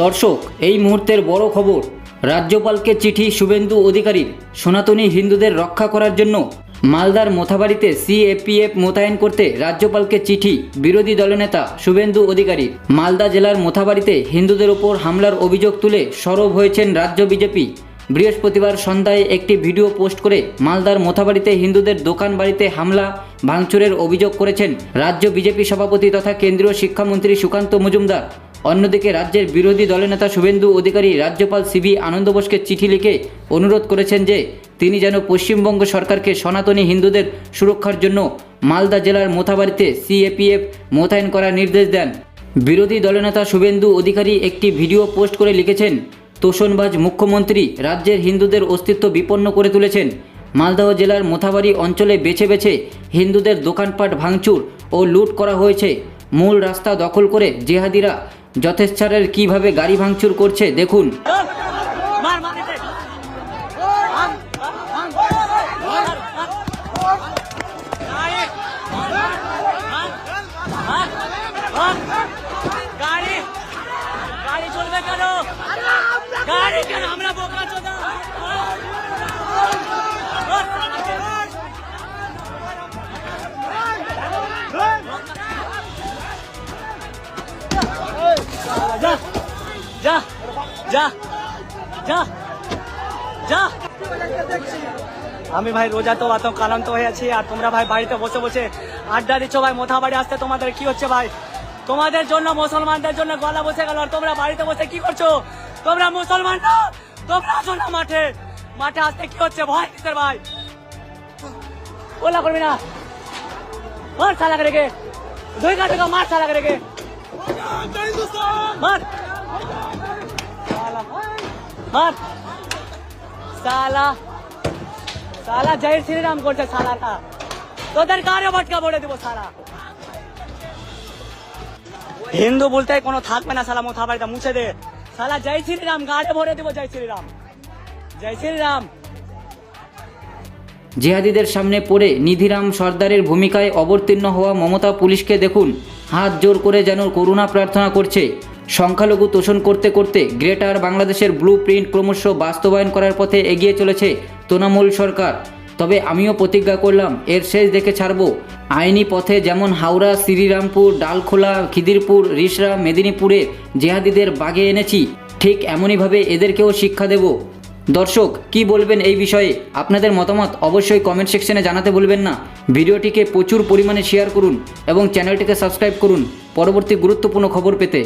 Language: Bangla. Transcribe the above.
দর্শক, এই মুহূর্তের বড় খবর, রাজ্যপালকে চিঠি শুভেন্দু অধিকারীর, সনাতনী হিন্দুদের রক্ষা করার জন্য মালদার মোথাবাড়িতে সিএপিএফ মোতায়েন করতে রাজ্যপালকে চিঠি, বিরোধী দলনেতা শুভেন্দু অধিকারী মালদা জেলার মোথাবাড়িতে হিন্দুদের ওপর হামলার অভিযোগ তুলে সরব হয়েছেন রাজ্য বিজেপি। বৃহস্পতিবার সন্ধ্যায় একটি ভিডিও পোস্ট করে মালদার মোথাবাড়িতে হিন্দুদের দোকান বাড়িতে হামলা, ভাঙচুরের অভিযোগ করেছেন রাজ্য বিজেপি সভাপতি তথা কেন্দ্রীয় শিক্ষামন্ত্রী সুকান্ত মজুমদার। অন্যদিকে রাজ্যের বিরোধী দলনেতা শুভেন্দু অধিকারী রাজ্যপাল সিবি আনন্দ বোসকে চিঠি লিখে অনুরোধ করেছেন যে তিনি যেন পশ্চিমবঙ্গ সরকারকে সনাতনী হিন্দুদের সুরক্ষার জন্য মালদা জেলার মোথাবাড়িতে সিএপিএফ মোতায়েন করার নির্দেশ দেন। বিরোধী দলনেতা শুভেন্দু অধিকারী একটি ভিডিও পোস্ট করে লিখেছেন, তোষণবাজ মুখ্যমন্ত্রী রাজ্যের হিন্দুদের অস্তিত্ব বিপন্ন করে তুলেছেন। মালদহ জেলার মোথাবাড়ি অঞ্চলে বেছে বেছে হিন্দুদের দোকানপাট ভাঙচুর ও লুট করা হয়েছে। মূল রাস্তা দখল করে জেহাদিরা যথেচ্ছারের কীভাবে গাড়ি ভাঙচুর করছে দেখুন। কেন? যা যা যা যা। আমি ভাই রোজা তো এত কালান্ত হয়ে আছি আর তোমরা ভাই বাড়িতে বসে বসে আড্ডা দিচ্ছ ভাই মোথা বাড়ি আসতে তোমাদের কি হচ্ছে ভাই? তোমাদের জন্য মুসলমানদের জন্য গলা বসে গেল আর তোমরা বাড়িতে বসে কি করছ? তোমরা মুসলমান না? তোমরা আসো না মাঠে। মাঠে আসতে কি হচ্ছে? ভয় কিসের ভাই? ওলা করবি না। মার সালা করে গে দুই কাটে মার সালা করে গে মার। মার সালা সালা জয় শ্রীরাম করছে সালাটা তোদের কারে ভটকা বলে দিব সালা হিন্দু বলতে কোনো থাকবে না সালা মোথা বাড়িতে মুছে দে। সালা জয় শ্রীরাম গাড়ে ভরে দিব, জয় শ্রীরাম। জয় শ্রীরাম। জেহাদিদের সামনে পড়ে নিধিরাম সর্দারের ভূমিকায় অবতীর্ণ হওয়া মমতা পুলিশকে দেখুন। হাত জোর করে যেন করুণা প্রার্থনা করছে। সংখ্যালঘু তোষণ করতে করতে গ্রেটার বাংলাদেশের ব্লু প্রিন্ট ক্রমশ বাস্তবায়ন করার পথে এগিয়ে চলেছে তৃণমূল সরকার। তবে আমিও প্রতিজ্ঞা করলাম, এর শেষ দেখে ছাড়বো। আইনি পথে যেমন হাওড়া, শ্রীরামপুর, ডালখোলা, খিদিরপুর, রিসরা, মেদিনীপুরে জেহাদিদের বাগে এনেছি, ঠিক এমনইভাবে এদেরকেও শিক্ষা দেব। দর্শক, কি বলবেন এই বিষয়ে? আপনাদের মতামত অবশ্যই কমেন্ট সেকশনে জানাতে ভুলবেন না। ভিডিওটিকে প্রচুর পরিমাণে শেয়ার করুন এবং চ্যানেলটিকে সাবস্ক্রাইব করুন। পরবর্তী গুরুত্বপূর্ণ খবর পেতে।